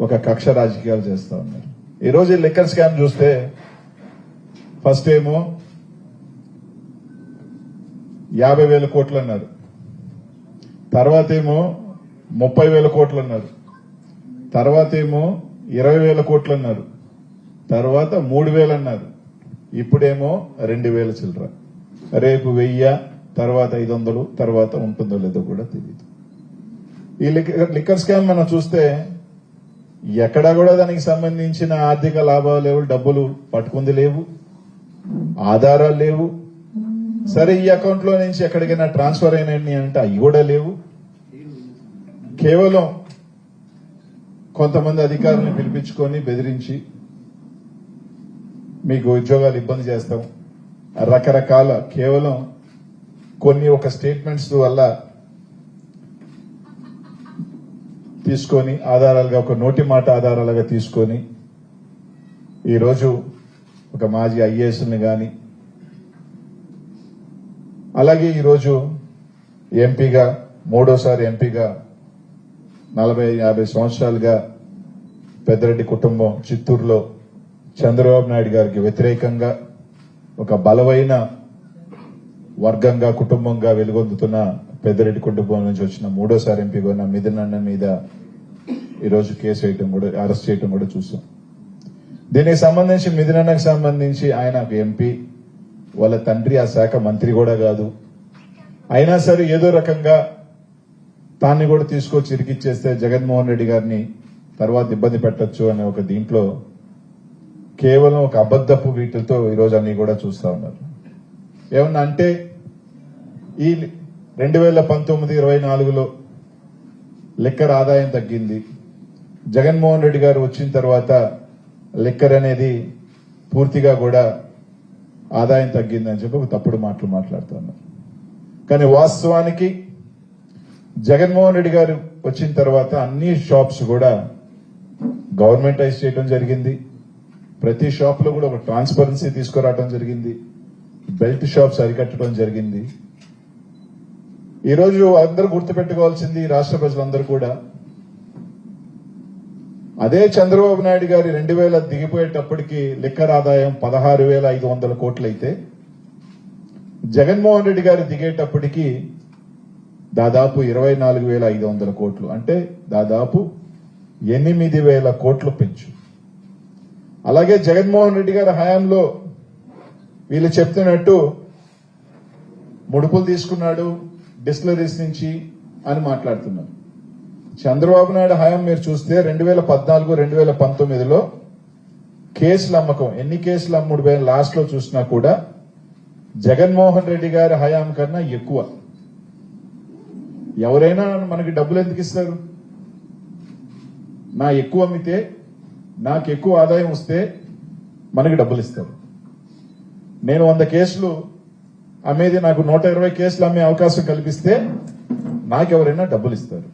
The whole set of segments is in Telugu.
ఒక కక్ష రాజకీయాలు చేస్తా ఉన్నారు. ఈరోజు ఈ లిక్కర్ స్కామ్ చూస్తే ఫస్ట్ ఏమో యాభై వేల కోట్లు అన్నారు. తర్వాత ఏమో ముప్పై వేల కోట్లు అన్నారు. తర్వాత ఏమో ఇరవై వేల కోట్లు అన్నారు. తర్వాత మూడు వేలు అన్నారు. ఇప్పుడేమో రెండు వేల చిల్లర. రేపు వెయ్యి తర్వాత ఐదు వందలు తర్వాత ఉంటుందో లేదో కూడా తెలియదు ఈ లిక్కర్ స్కామ్ మనం చూస్తే ఎక్కడా కూడా దానికి సంబంధించిన ఆర్థిక లాభాలు లేవు డబ్బులు పట్టుకుంది లేవు ఆధారాలు లేవు. సరే ఈ అకౌంట్లో నుంచి ఎక్కడికైనా ట్రాన్స్ఫర్ అయినాయి అంటే అవి కూడా లేవు. కేవలం కొంతమంది అధికారులను పిలిపించుకొని బెదిరించి మీకు ఉద్యోగాలు ఇబ్బంది చేస్తాం. రకరకాల కేవలం కొన్ని ఒక స్టేట్మెంట్స్ వల్ల తీసుకొని ఆధారాలుగా ఒక నోటి మాట ఆధారాలుగా తీసుకొని ఈరోజు ఒక మాజీ ఐఏఎస్ని కానీ అలాగే ఈరోజు ఎంపీగా మూడోసారి ఎంపీగా నలభై యాభై సంవత్సరాలుగా పెద్దరెడ్డి కుటుంబం చిత్తూరులో చంద్రబాబు నాయుడు గారికి వ్యతిరేకంగా ఒక బలమైన వర్గంగా కుటుంబంగా వెలుగొందుతున్న పెద్దరెడ్డి కుటుంబం నుంచి వచ్చిన మూడోసారి ఎంపీగా ఉన్న మిథున్ అన్న మీద ఈరోజు కేసు వేయటం కూడా అరెస్ట్ చేయటం కూడా చూసాం. దీనికి సంబంధించి మిథున్ అన్నకు సంబంధించి ఆయన ఒక ఎంపీ వాళ్ళ తండ్రి ఆ శాఖ మంత్రి కూడా కాదు. అయినా సరే ఏదో రకంగా తాన్ని కూడా తీసుకొచ్చి ఇరికిచ్చేస్తే జగన్మోహన్ రెడ్డి గారిని తర్వాత ఇబ్బంది పెట్టొచ్చు అనే ఒక దీంట్లో కేవలం ఒక అబద్ధపు వీటితో ఈరోజు అన్ని కూడా చూస్తా ఉన్నారు. ఏమన్నా అంటే ఈ రెండు వేల పంతొమ్మిది ఇరవై నాలుగులో లిక్కర్ ఆదాయం తగ్గింది. జగన్మోహన్ రెడ్డి గారు వచ్చిన తర్వాత లిక్కర్ అనేది పూర్తిగా కూడా ఆదాయం తగ్గిందని చెప్పి ఒక తప్పుడు మాటలు మాట్లాడుతున్నారు. కానీ వాస్తవానికి జగన్మోహన్ రెడ్డి గారు వచ్చిన తర్వాత అన్ని షాప్స్ కూడా గవర్నమెంటైజ్ చేయడం జరిగింది. ప్రతి షాప్లో కూడా ఒక ట్రాన్స్పరెన్సీ తీసుకురావడం జరిగింది. బెల్ట్ షాప్స్ అరికట్టడం జరిగింది. ఈరోజు అందరూ గుర్తుపెట్టుకోవాల్సింది రాష్ట్ర ప్రజలందరూ కూడా. అదే చంద్రబాబు నాయుడు గారి రెండు వేల దిగిపోయేటప్పటికి లిక్కర్ ఆదాయం పదహారు వేల ఐదు వందల కోట్లయితే జగన్మోహన్ రెడ్డి గారు దిగేటప్పటికి దాదాపు ఇరవై నాలుగు వేల ఐదు వందల కోట్లు. అంటే దాదాపు ఎనిమిది వేల కోట్లు పెంచు. అలాగే జగన్మోహన్ రెడ్డి గారి హయాంలో వీళ్ళు చెప్తున్నట్టు ముడుపులు తీసుకున్నాడు డిస్టిలరీస్ నుంచి అని మాట్లాడుతున్నారు చంద్రబాబు నాయుడు హయాం మీరు చూస్తే రెండు వేల పద్నాలుగు రెండు వేల పంతొమ్మిదిలో కేసుల అమ్మకం ఎన్ని కేసులు అమ్ముడు పోయిన లాస్ట్లో చూసినా కూడా జగన్మోహన్ రెడ్డి గారి హయాం కన్నా ఎక్కువ. ఎవరైనా మనకి డబ్బులు ఎందుకు ఇస్తారు? నా ఎక్కువ అమ్మితే నాకు ఎక్కువ ఆదాయం వస్తే మనకి డబ్బులు ఇస్తారు. నేను వంద కేసులు అమ్మేది నాకు నూట ఇరవై కేసులు అమ్మే అవకాశం కల్పిస్తే నాకెవరైనా డబ్బులు ఇస్తారు.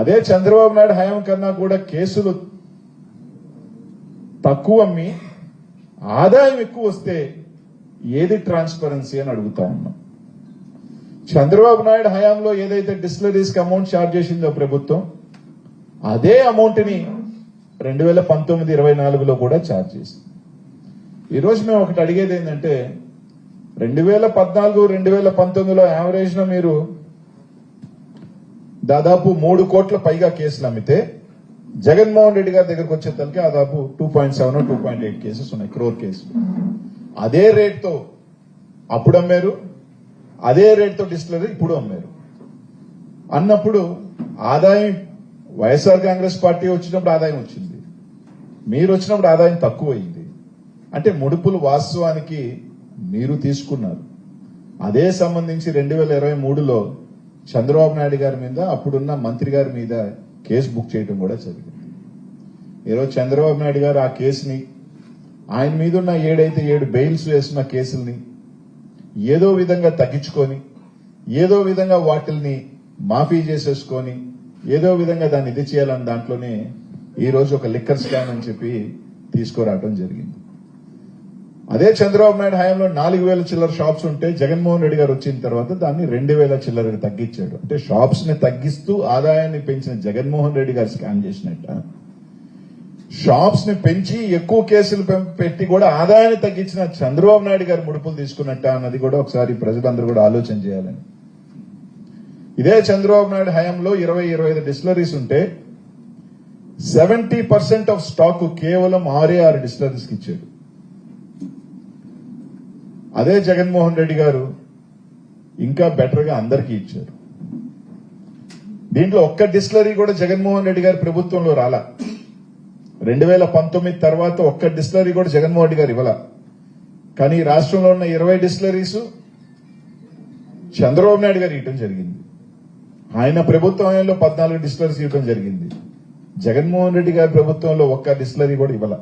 అదే చంద్రబాబు నాయుడు హయాం కన్నా కూడా కేసులు తక్కువ అమ్మి ఆదాయం ఎక్కువ వస్తే ఏది ట్రాన్స్పరెన్సీ అని అడుగుతా ఉన్నాం. చంద్రబాబు నాయుడు హయాంలో ఏదైతే డిస్టిలరీస్కి అమౌంట్ ఛార్జ్ చేసిందో ప్రభుత్వం అదే అమౌంట్ని రెండు వేల పంతొమ్మిది ఇరవై నాలుగులో కూడా ఛార్జ్ చేసింది. ఈరోజు మేము ఒకటి అడిగేది ఏంటంటే రెండు వేల పద్నాలుగు రెండు వేల పంతొమ్మిదిలో యావరేజ్లో మీరు దాదాపు మూడు కోట్ల పైగా కేసులు అమ్మితే జగన్మోహన్ రెడ్డి గారి దగ్గరకు వచ్చేసరికి దాదాపు two point seven two point eight cases ఉన్నాయి క్రోర్ కేసులు. అదే రేట్తో అప్పుడు అమ్మారు అదే రేట్తో డిస్టిలరీ ఇప్పుడు అమ్మారు. అన్నప్పుడు ఆదాయం వైఎస్ఆర్ కాంగ్రెస్ పార్టీ వచ్చినప్పుడు ఆదాయం వచ్చింది. మీరు వచ్చినప్పుడు ఆదాయం తక్కువైంది అంటే ముడుపులు వాస్తవానికి మీరు తీసుకున్నారు. అదే సంబంధించి రెండు వేల ఇరవై మూడులో చంద్రబాబు నాయుడు గారి మీద అప్పుడున్న మంత్రి గారి మీద కేసు బుక్ చేయడం కూడా జరిగింది. ఈరోజు చంద్రబాబు నాయుడు గారు ఆ కేసుని ఆయన మీద ఉన్న ఏడైతే ఏడు బెయిల్స్ వేసిన కేసుల్ని ఏదో విధంగా తగ్గించుకొని ఏదో విధంగా వాటిల్ని మాఫీ చేసేసుకొని ఏదో విధంగా దాన్ని ఇది చేయాలని దాంట్లోనే ఈరోజు ఒక లిక్కర్ స్కామ్ అని చెప్పి తీసుకురావడం జరిగింది. అదే చంద్రబాబు నాయుడు హయాంలో నాలుగు వేల చిల్లర షాప్స్ ఉంటే జగన్మోహన్ రెడ్డి గారు వచ్చిన తర్వాత దాన్ని రెండు వేల చిల్లరకి తగ్గించాడు. అంటే షాప్స్ని తగ్గిస్తూ ఆదాయాన్ని పెంచిన జగన్మోహన్ రెడ్డి గారు స్కామ్ చేసినట్ట. షాప్స్ని పెంచి ఎక్కువ కేసులు పెట్టి కూడా ఆదాయాన్ని తగ్గించిన చంద్రబాబు నాయుడు గారు ముడుపులు తీసుకున్నట్ట అన్నది కూడా ఒకసారి ప్రజలందరూ కూడా ఆలోచన చేయాలని. ఇదే చంద్రబాబు నాయుడు హయాంలో ఇరవై ఇరవై ఐదు డిస్టిలరీస్ ఉంటే సెవెంటీ పర్సెంట్ ఆఫ్ స్టాక్ కేవలం ఆరే ఆరు డిస్టిలరీస్కి ఇచ్చాడు. అదే జగన్మోహన్ రెడ్డి గారు ఇంకా బెటర్గా అందరికీ ఇచ్చారు. దీంట్లో ఒక్క డిస్టిలరీ కూడా జగన్మోహన్ రెడ్డి గారి ప్రభుత్వంలో రాలా. రెండు వేల పంతొమ్మిది తర్వాత ఒక్క డిస్టిలరీ కూడా జగన్మోహన్ రెడ్డి గారు ఇవ్వాల. కానీ ఈ రాష్ట్రంలో ఉన్న ఇరవై డిస్టిలరీస్ చంద్రబాబు నాయుడు గారు ఇవ్వడం జరిగింది. ఆయన ప్రభుత్వం హయాంలో పద్నాలుగు డిస్టిలరీస్ ఇవ్వడం జరిగింది. జగన్మోహన్ రెడ్డి గారి ప్రభుత్వంలో ఒక్క డిస్టిలరీ కూడా ఇవ్వాల.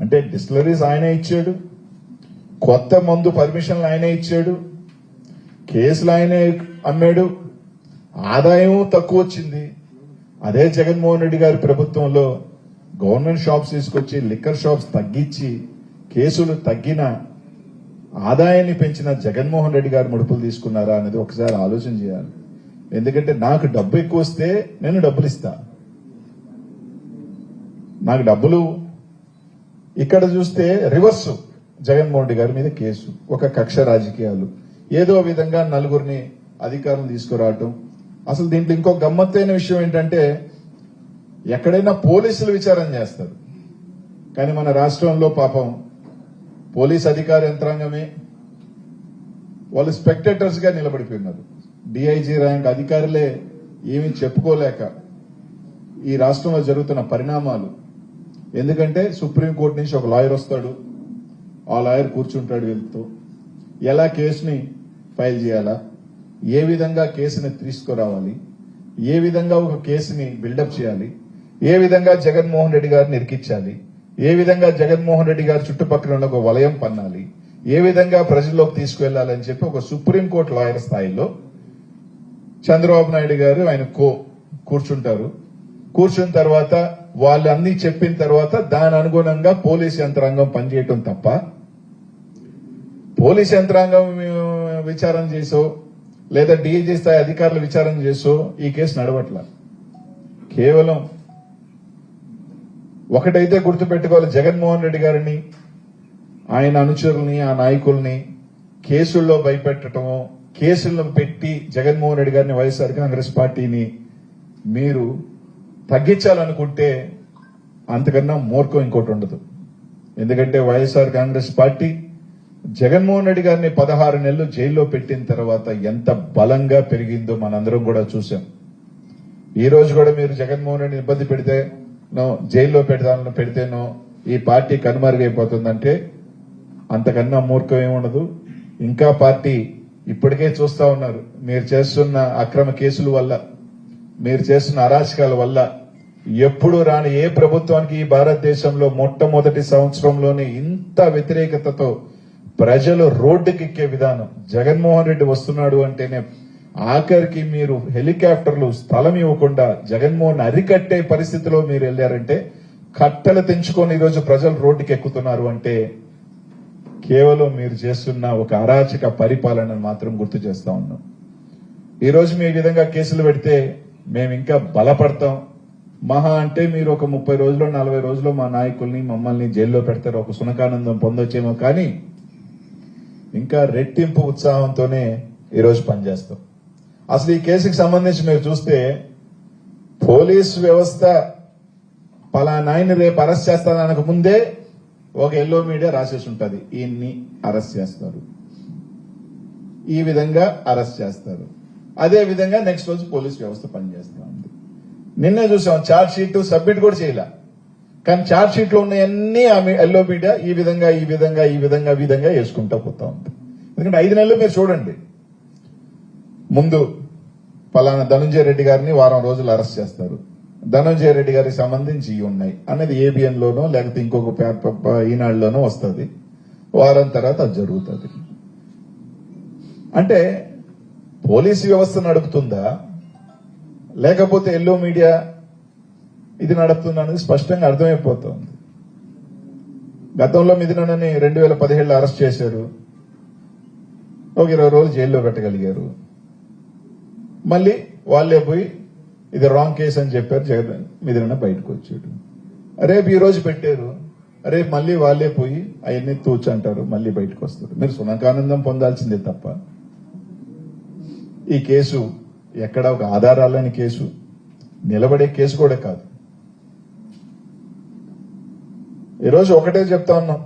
అంటే డిస్టిలరీస్ ఆయనే ఇచ్చాడు కొత్త మందు పర్మిషన్లు ఆయనే ఇచ్చాడు కేసులు ఆయనే అమ్మాడు ఆదాయం తక్కువ వచ్చింది. అదే జగన్మోహన్ రెడ్డి గారి ప్రభుత్వంలో గవర్నమెంట్ షాప్స్ తీసుకొచ్చి లిక్కర్ షాప్స్ తగ్గించి కేసులు తగ్గిన ఆదాయాన్ని పెంచిన జగన్మోహన్ రెడ్డి గారు ముడుపులు తీసుకున్నారా అనేది ఒకసారి ఆలోచన చేయాలి. ఎందుకంటే నాకు డబ్బు ఎక్కువ వస్తే నేను డబ్బులు ఇస్తా. నాకు డబ్బులు ఇక్కడ చూస్తే రివర్స్. జగన్మోహన్ రెడ్డి గారి మీద కేసు. ఒక కక్ష రాజకీయాలు. ఏదో విధంగా నలుగురిని అధికారం తీసుకురావటం. అసలు దీంట్లో ఇంకో గమ్మత్తైన విషయం ఏంటంటే ఎక్కడైనా పోలీసులు విచారణ చేస్తారు. కానీ మన రాష్ట్రంలో పాపం పోలీస్ అధికార యంత్రాంగమే. వాళ్ళు స్పెక్టేటర్స్గా నిలబడిపోయినారు. డిఐజీ ర్యాంక్ అధికారులే ఏమీ చెప్పుకోలేక ఈ రాష్ట్రంలో జరుగుతున్న పరిణామాలు. ఎందుకంటే సుప్రీంకోర్టు నుంచి ఒక లాయర్ వస్తాడు. ఆ లాయర్ కూర్చుంటాడు వీళ్ళతో. ఎలా కేసుని ఫైల్ చేయాలా? ఏ విధంగా కేసుని తీసుకురావాలి? ఏ విధంగా ఒక కేసుని బిల్డప్ చేయాలి? ఏ విధంగా జగన్మోహన్ రెడ్డి గారిని ఇరికించాలి? ఏ విధంగా జగన్మోహన్ రెడ్డి గారి చుట్టుపక్కల ఉన్న ఒక వలయం పన్నాలి? ఏ విధంగా ప్రజల్లోకి తీసుకువెళ్ళాలని చెప్పి ఒక సుప్రీంకోర్టు లాయర్ స్థాయిలో చంద్రబాబు నాయుడు గారు ఆయన కో కూర్చుంటారు. కూర్చున్న తర్వాత వాళ్ళు అన్ని చెప్పిన తర్వాత దాని అనుగుణంగా పోలీస్ యంత్రాంగం పనిచేయటం తప్ప పోలీస్ యంత్రాంగం విచారణ చేసో లేదా డిఐజీ స్థాయి అధికారులు విచారణ చేసో ఈ కేసు నడవట్ల. కేవలం ఒకటైతే గుర్తుపెట్టుకోవాలి జగన్మోహన్ రెడ్డి గారిని ఆయన అనుచరుల్ని ఆ నాయకుల్ని కేసుల్లో భయపెట్టడమో కేసులను పెట్టి జగన్మోహన్ రెడ్డి గారిని వైఎస్ఆర్ కాంగ్రెస్ పార్టీని మీరు తగ్గించాలనుకుంటే అంతకన్నా మూర్ఖం ఇంకోటి ఉండదు. ఎందుకంటే Y S R Congress party Jaganmohan Reddy గారిని పదహారు నెలలు జైల్లో పెట్టిన తర్వాత ఎంత బలంగా పెరిగిందో మనందరం కూడా చూసాం ఈ రోజు కూడా మీరు జగన్మోహన్ రెడ్డిని ఇబ్బంది పెడితే నో జైల్లో పెడతాను పెడితేనో ఈ పార్టీ కనుమరుగైపోతుందంటే అంతకన్నా మూర్ఖం ఏముండదు ఇంకా పార్టీ ఇప్పటికే చూస్తా ఉన్నారు. మీరు చేస్తున్న అక్రమ కేసుల వల్ల మీరు చేస్తున్న అరాచకాల వల్ల ఎప్పుడు రాని ఏ ప్రభుత్వానికి ఈ భారతదేశంలో మొట్టమొదటి సంవత్సరంలోనే ఇంత వ్యతిరేకతతో ప్రజలు రోడ్డుకెక్కే విధానం జగన్మోహన్ రెడ్డి వస్తున్నాడు అంటేనే ఆఖరికి మీరు హెలికాప్టర్లు స్థలం ఇవ్వకుండా జగన్మోహన్ అరికట్టే పరిస్థితిలో మీరు వెళ్ళారంటే కట్టలు తెంచుకొని ఈరోజు ప్రజలు రోడ్డుకి ఎక్కుతున్నారు అంటే కేవలం మీరు చేస్తున్న ఒక అరాచక పరిపాలనను మాత్రం గుర్తు చేస్తా ఉన్నాం. ఈరోజు మీ విధంగా కేసులు పెడితే మేము ఇంకా బలపడతాం. మహా అంటే మీరు ఒక ముప్పై రోజులు నలభై రోజులు మా నాయకుల్ని మమ్మల్ని జైల్లో పెడతారు. ఒక సునకానందం పొందొచ్చేమో కానీ ఇంకా రెట్టింపు ఉత్సాహంతోనే ఈరోజు పనిచేస్తాం. అసలు ఈ కేసుకి సంబంధించి మీరు చూస్తే పోలీస్ వ్యవస్థ పలానాయన్ని రేపు అరెస్ట్ చేస్తాననక ముందే ఒక ఎల్లో మీడియా రాసేసి ఉంటుంది. ఈయన్ని అరెస్ట్ చేస్తారు. ఈ విధంగా అరెస్ట్ చేస్తారు. అదే విధంగా నెక్స్ట్ రోజు పోలీస్ వ్యవస్థ పనిచేస్తా ఉంది నిన్నే చూసాం చార్జ్ షీట్ సబ్మిట్ కూడా చేయలే. కానీ చార్జ్ షీట్లో ఉన్నాయన్నీ ఆమె ఎల్లో మీడియా ఈ విధంగా ఈ విధంగా ఈ విధంగా విధంగా వేసుకుంటా పోతా ఉంది. ఎందుకంటే ఐదు నెలలు మీరు చూడండి. ముందు పలానా ధనుంజయ రెడ్డి గారిని వారం రోజులు అరెస్ట్ చేస్తారు. ధనుంజయ రెడ్డి గారికి సంబంధించి ఇవి ఉన్నాయి. అనేది ఏబిఎన్ లోనో లేకపోతే ఇంకొక పేపర్ ఈనాడులోనో వస్తుంది. వారం తర్వాత అది జరుగుతుంది. అంటే పోలీసు వ్యవస్థ నడుపుతుందా లేకపోతే ఎల్లో మీడియా ఇది నడుపుతుందా అనేది స్పష్టంగా అర్థమైపోతుంది. గతంలో మిథునని రెండు వేల పదిహేడులో అరెస్ట్ చేశారు. ఒక ఇరవై రోజులు జైల్లో పెట్టగలిగారు. మళ్ళీ వాళ్ళే పోయి ఇది రాంగ్ కేసు అని చెప్పారు జగన్ మిథున బయటకు వచ్చాడు. రేపు ఈ రోజు పెట్టారు. రేపు మళ్ళీ వాళ్ళే పోయి అవన్నీ తూచంటారు మళ్ళీ బయటకు వస్తారు. మీరు సునకానందం పొందాల్సిందే తప్ప ఈ కేసు ఎక్కడ ఒక ఆధారాలని కేసు? నిలబడే కేసు కూడా కాదు. ఈరోజు ఒకటే చెప్తా ఉన్నాం.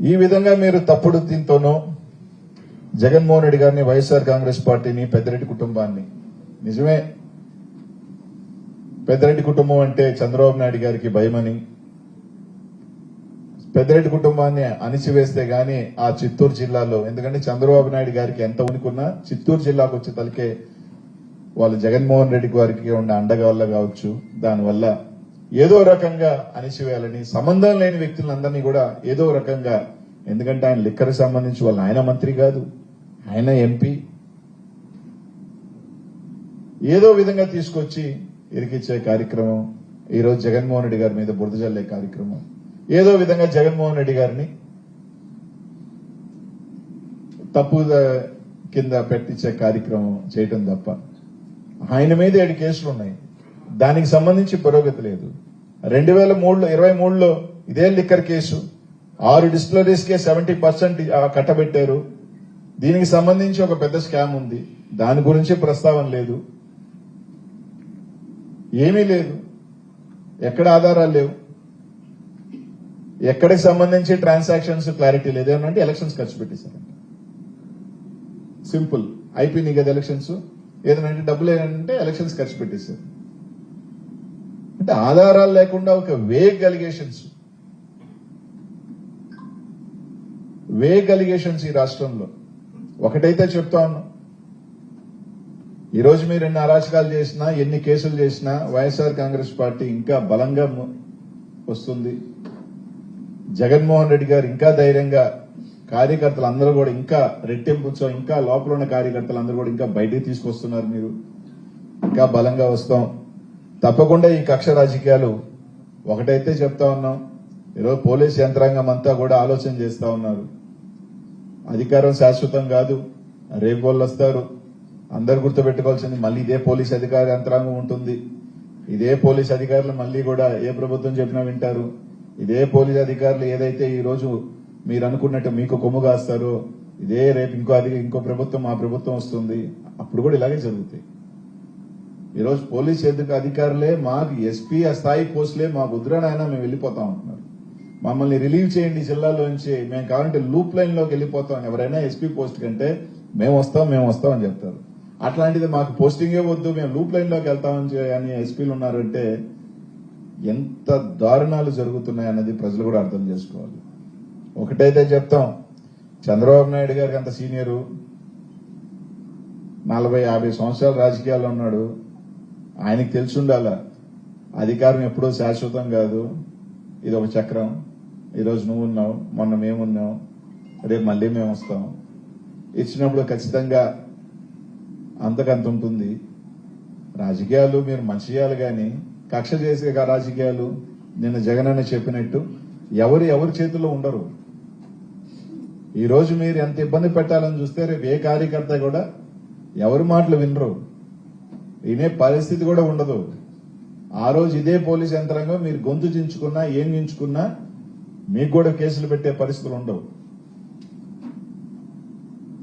ఈ విధంగా మీరు తప్పుడు దీంతోనో జగన్మోహన్ రెడ్డి గారిని వైఎస్ఆర్ కాంగ్రెస్ పార్టీని పెద్దిరెడ్డి కుటుంబాన్ని. నిజమే. పెద్దిరెడ్డి కుటుంబం అంటే చంద్రబాబు నాయుడు గారికి భయమని పెద్దరెడ్డి కుటుంబాన్ని అణిచివేస్తే గాని ఆ చిత్తూరు జిల్లాలో ఎందుకంటే చంద్రబాబు నాయుడు గారికి ఎంత ఉనికున్నా చిత్తూరు జిల్లాకు వచ్చే తలకే వాళ్ళు జగన్మోహన్ రెడ్డి గారికి ఉన్న అండగా వల్ల కావచ్చు. దానివల్ల ఏదో రకంగా అణిచివేయాలని సంబంధం లేని వ్యక్తులందరినీ కూడా ఏదో రకంగా ఎందుకంటే ఆయన లిక్కర్ సంబంధించి వాళ్ళు ఆయన మంత్రి కాదు ఆయన ఎంపీ. ఏదో విధంగా తీసుకొచ్చి ఇరికిచ్చే కార్యక్రమం ఈరోజు జగన్మోహన్ రెడ్డి గారి మీద బురద జల్లే కార్యక్రమం. ఏదో విధంగా జగన్మోహన్ రెడ్డి గారిని తప్పు కింద పెట్టించే కార్యక్రమం చేయటం తప్ప ఆయన మీద ఏడు కేసులు ఉన్నాయి. దానికి సంబంధించి పురోగతి లేదు. రెండు వేల మూడులో ఇరవై మూడులో ఇదే లిక్కర్ కేసు. ఆరు డిస్టిలరీస్కే సెవెంటీ పర్సెంట్ కట్టబెట్టారు. దీనికి సంబంధించి ఒక పెద్ద స్కామ్ ఉంది. దాని గురించి ప్రస్తావన లేదు. ఏమీ లేదు. ఎక్కడ ఆధారాలు లేవు. ఎక్కడికి సంబంధించి ట్రాన్సాక్షన్స్ క్లారిటీ లేదు. ఏమన్నా ఎలక్షన్స్ ఖర్చు పెట్టేశారంట సింపుల్. అయిపోయినాయి కదా ఎలక్షన్స్. ఏదంటే డబ్బులు ఏంటంటే ఎలక్షన్స్ ఖర్చు పెట్టేశారు. అంటే ఆధారాలు లేకుండా ఒక వేగ్ అలిగేషన్స్ వేగ్ అలిగేషన్స్ ఈ రాష్ట్రంలో. ఒకటైతే చెప్తా ఉన్నాం. ఈరోజు మీరు ఎన్ని అరాచకాలు చేసినా ఎన్ని కేసులు చేసినా వైఎస్ఆర్ కాంగ్రెస్ పార్టీ ఇంకా బలంగా వస్తుంది. జగన్మోహన్ రెడ్డి గారు ఇంకా ధైర్యంగా కార్యకర్తలు అందరూ కూడా ఇంకా రెట్టింపు ఉత్సవం ఇంకా లోపల ఉన్న కార్యకర్తలు అందరూ కూడా ఇంకా బయటికి తీసుకొస్తున్నారు మీరు. ఇంకా బలంగా వస్తాం. తప్పకుండా ఈ కక్ష రాజకీయాలు ఒకటైతే చెప్తా ఉన్నాం. ఈరోజు పోలీస్ యంత్రాంగం అంతా కూడా ఆలోచన చేస్తా ఉన్నారు. అధికారం శాశ్వతం కాదు. రేపు వాళ్ళు వస్తారు. అందరు గుర్తుపెట్టుకోవాల్సింది మళ్ళీ ఇదే పోలీస్ అధికార యంత్రాంగం ఉంటుంది. ఇదే పోలీస్ అధికారులు మళ్ళీ కూడా ఏ ప్రభుత్వం చెప్పినా వింటారు. ఇదే పోలీస్ అధికారులు ఏదైతే ఈ రోజు మీరు అనుకున్నట్టు మీకు కొమ్ము కాస్తారో ఇదే రేపు ఇంకో అది ఇంకో ప్రభుత్వం మా ప్రభుత్వం వస్తుంది. అప్పుడు కూడా ఇలాగే జరుగుతాయి. ఈరోజు పోలీస్ ఎందుకు అధికారులే మాకు ఎస్పీ ఆ స్థాయి పోస్టులే మాకు ఉద్రనాయన మేము వెళ్ళిపోతాం అంటున్నారు మమ్మల్ని రిలీవ్ చేయండి జిల్లాలో నుంచి మేము కావాలంటే లూప్ లైన్లోకి వెళ్ళిపోతాం ఎవరైనా ఎస్పీ పోస్ట్ కంటే మేము వస్తాం మేము వస్తాం అని చెప్తారు. అట్లాంటిది మాకు పోస్టింగే వద్దు మేము లూప్ లైన్లోకి వెళ్తామని అని ఎస్పీలు ఉన్నారంటే ఎంత దారుణాలు జరుగుతున్నాయి అన్నది ప్రజలు కూడా అర్థం చేసుకోవాలి. ఒకటైతే చెప్తాం చంద్రబాబు నాయుడు గారికి అంత సీనియరు నలభై యాభై సంవత్సరాల రాజకీయాల్లో ఉన్నాడు. ఆయనకి తెలిసి ఉండాల అధికారం ఎప్పుడూ శాశ్వతం కాదు. ఇది ఒక చక్రం. ఈరోజు నువ్వు ఉన్నావు మొన్న మేమున్నాం రేపు మళ్ళీ మేము వస్తాం. ఇచ్చినప్పుడు ఖచ్చితంగా అంతకంత ఉంటుంది. రాజకీయాలు మీరు మంచి చేయాలి కానీ కక్ష చేసే రాజకీయాలు నిన్న జగనన్న చెప్పినట్టు ఎవరు ఎవరి చేతిలో ఉండరు. ఈ రోజు మీరు ఎంత ఇబ్బంది పెట్టాలని చూస్తే రేపు ఏ కార్యకర్త కూడా ఎవరి మాటలు వినరు. వినే పరిస్థితి కూడా ఉండదు. ఆ రోజు ఇదే పోలీస్ యంత్రాంగం మీరు గొంతు చించుకున్నా ఏం చించుకున్నా మీకు కూడా కేసులు పెట్టే పరిస్థితులు ఉండవు.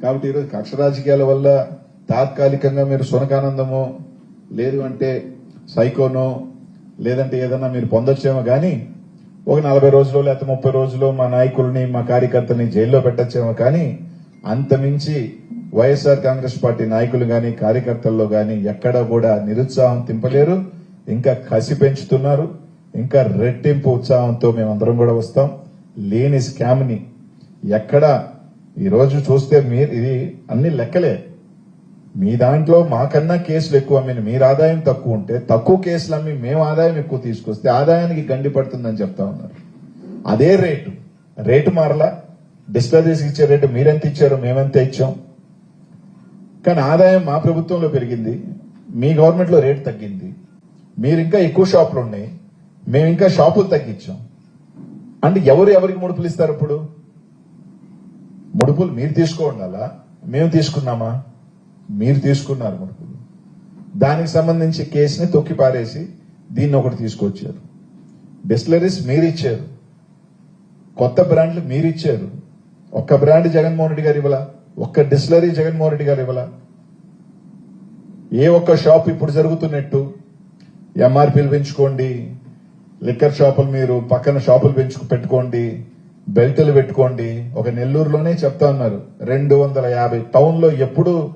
కాబట్టి ఈరోజు కక్ష రాజకీయాల వల్ల తాత్కాలికంగా మీరు సునకానందమో లేదు అంటే సైకోనో లేదంటే ఏదన్నా మీరు పొందొచ్చేమో కానీ ఒక నలభై రోజులు లేకపోతే ముప్పై రోజులు మా నాయకుల్ని మా కార్యకర్తల్ని జైల్లో పెట్టొచ్చేమో కానీ అంతమించి వైఎస్ఆర్ కాంగ్రెస్ పార్టీ నాయకులు గాని కార్యకర్తల్లో గాని ఎక్కడ కూడా నిరుత్సాహం తింపలేరు. ఇంకా కసి పెంచుతున్నారు. ఇంకా రెట్టింపు ఉత్సాహంతో మేమందరం కూడా వస్తాం. లేని స్కామ్ని ఎక్కడ ఈరోజు చూస్తే మీరు ఇది అన్ని లెక్కలే. మీ దాంట్లో మాకన్నా కేసులు ఎక్కువ అమ్మిన మీరు ఆదాయం తక్కువ ఉంటే తక్కువ కేసులు అమ్మి మేము ఆదాయం ఎక్కువ తీసుకొస్తే ఆదాయానికి గండి పడుతుందని చెప్తా ఉన్నారు. అదే రేటు. రేటు మారలా. డిస్టరీస్ ఇచ్చే రేటు మీరెంత ఇచ్చారో మేమెంత ఇచ్చాం. కానీ ఆదాయం మా ప్రభుత్వంలో పెరిగింది మీ గవర్నమెంట్లో రేటు తగ్గింది. మీరు ఇంకా ఎక్కువ షాపులు ఉన్నాయి మేము ఇంకా షాపులు తగ్గించాం. అంటే ఎవరు ఎవరికి ముడుపులు ఇస్తారు ఇప్పుడు? ముడుపులు మీరు తీసుకోండి అలా మేము తీసుకున్నామా? మీరు తీసుకున్నారు ముడుపులు దానికి సంబంధించి కేసుని తొక్కి పారేసి దీన్ని ఒకటి తీసుకొచ్చారు. డిస్టిలరీస్ మీరు ఇచ్చారు కొత్త బ్రాండ్లు మీరు ఇచ్చారు ఒక్క బ్రాండ్ జగన్మోహన్ రెడ్డి గారు ఇవ్వాల? ఒక్క డిస్టిలరీ జగన్మోహన్ రెడ్డి గారు ఇవ్వాల? ఏ ఒక్క షాప్ ఇప్పుడు జరుగుతున్నట్టు? ఎంఆర్పీలు పెంచుకోండి లిక్కర్ షాపులు మీరు పక్కన షాపులు పెంచుకు పెట్టుకోండి బెల్టులు పెట్టుకోండి. ఒక నెల్లూరులోనే చెప్తా ఉన్నారు రెండు వందల యాభై టౌన్లో ఎప్పుడు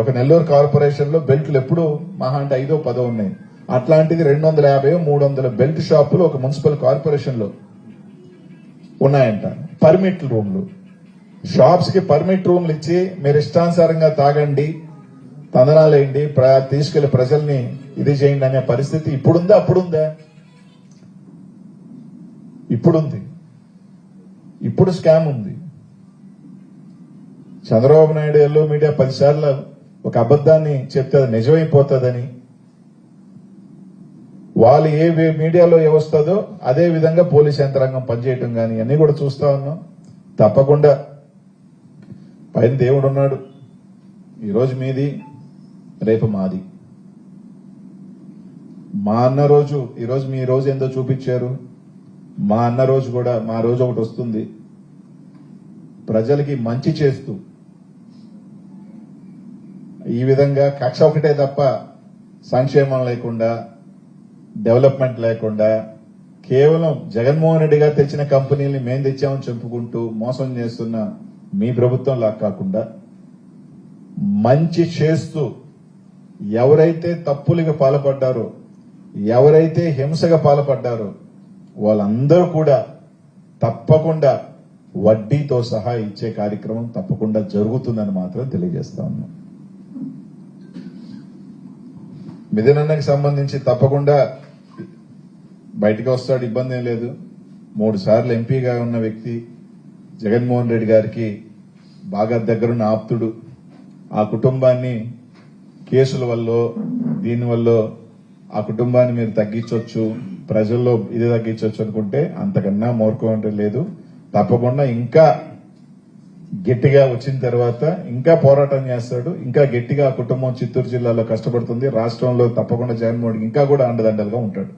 ఒక నెల్లూరు కార్పొరేషన్లో బెల్ట్లు ఎప్పుడు మహా అంటే ఐదో పదో ఉన్నాయి. అట్లాంటిది రెండు వందల యాభై మూడు వందల బెల్ట్ షాపులు ఒక మున్సిపల్ కార్పొరేషన్లో ఉన్నాయంట. పర్మిట్ రూమ్లు. షాప్స్కి పర్మిట్ రూమ్లు ఇచ్చి మీరు ఇష్టానుసారంగా తాగండి తందనాలు వేయండి తీసుకెళ్ళి ప్రజల్ని ఇది చేయండి అనే పరిస్థితి ఇప్పుడుందా? అప్పుడుందా? ఇప్పుడుంది. ఇప్పుడు స్కామ్ ఉంది. చంద్రబాబు నాయుడు ఎల్లో మీడియా పదిసార్లు ఒక అబద్ధాన్ని చెప్తే అది నిజమైపోతుందని. వాళ్ళు ఏ మీడియాలో ఏ వస్తుందో అదే విధంగా పోలీస్ యంత్రాంగం పనిచేయటం కానీ అన్ని కూడా చూస్తా ఉన్నాం. తప్పకుండా. పైన దేవుడు ఉన్నాడు. ఈరోజు మీది రేపు మాది. మా అన్న రోజు ఈరోజు మీ రోజు ఏందో చూపించారు. మా అన్న రోజు కూడా మా రోజు ఒకటి వస్తుంది. ప్రజలకి మంచి చేస్తూ ఈ విధంగా కక్ష ఒకటే తప్ప సంక్షేమం లేకుండా డెవలప్మెంట్ లేకుండా కేవలం జగన్మోహన్ రెడ్డి గారు తెచ్చిన కంపెనీల్ని మేం తెచ్చామని చెప్పుకుంటూ మోసం చేస్తున్న మీ ప్రభుత్వం లా కాకుండా మంచి చేస్తూ ఎవరైతే తప్పులకు పాల్పడ్డారో ఎవరైతే హింసగా పాల్పడ్డారో వాళ్ళందరూ కూడా తప్పకుండా వడ్డీతో సహా ఇచ్చే కార్యక్రమం తప్పకుండా జరుగుతుందని మాత్రం తెలియజేస్తా ఉన్నాం. మిథునన్నకి సంబంధించి తప్పకుండా బయటకు వస్తాడు ఇబ్బంది ఏం లేదు. మూడు సార్లు ఎంపీగా ఉన్న వ్యక్తి జగన్మోహన్ రెడ్డి గారికి బాగా దగ్గరున్న ఆప్తుడు. ఆ కుటుంబాన్ని కేసుల వల్ల దీనివల్ల ఆ కుటుంబాన్ని మీరు తగ్గించవచ్చు ప్రజల్లో ఇది తగ్గించవచ్చు అనుకుంటే అంతకన్నా మూర్ఖం లేదు. తప్పకుండా ఇంకా గట్టిగా వచ్చిన తర్వాత ఇంకా పోరాటం చేస్తాడు ఇంకా గట్టిగా కుటుంబం చిత్తూరు జిల్లాలో కష్టపడుతుంది రాష్ట్రంలో తప్పకుండా జగన్మోహన్ ఇంకా కూడా అండదండలుగా ఉంటాడు.